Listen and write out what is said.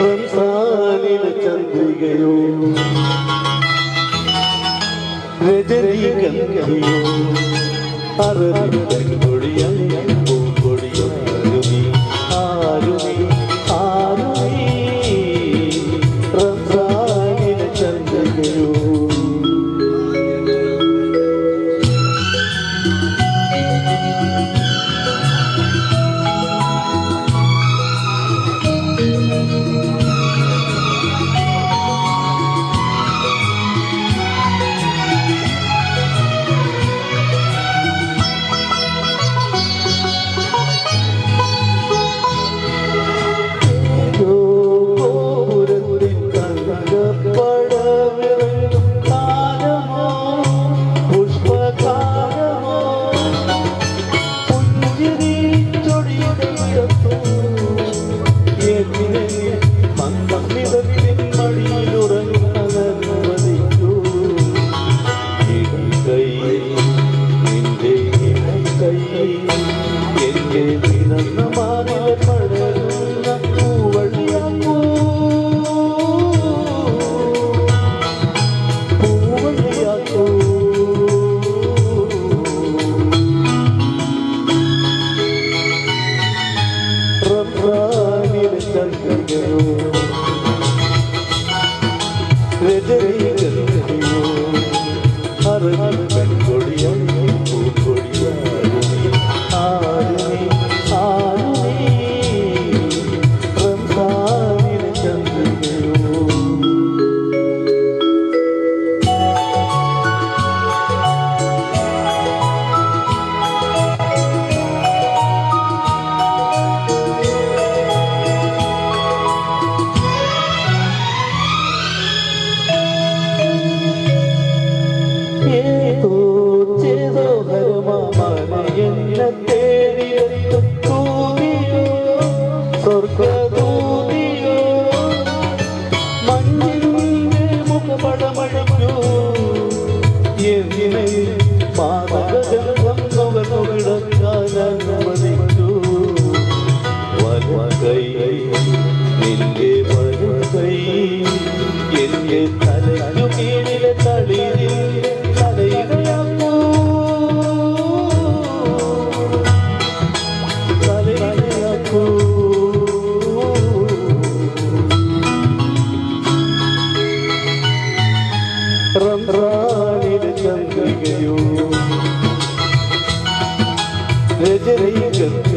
റംസാനിൽ ചന്ദ്രികയോ രജനീകന്ധിയോ അറബി പെൺകുഴിയായി എന്റെ വിടന്ന മാറിയ പടരുന്ന പൂവഴിയാക്കൂ പൂവഴിയാക്കൂ റബ്ബാനിലെ ചന്ദ്രകയോ രജനീകരണയോ സ്വർഗദൂതിയോ മഞ്ഞിന്റെ മുഖപടമഴിക്കൂ എന്തിനെ മാതകജലം നുകർന്നു കിടക്കാൻ അനുവദിക്കൂ വലകൈ നിന്റെ റംറാണിലെ ചന്ദ്രികയോ രജനീ ചന്ദ്രിയോ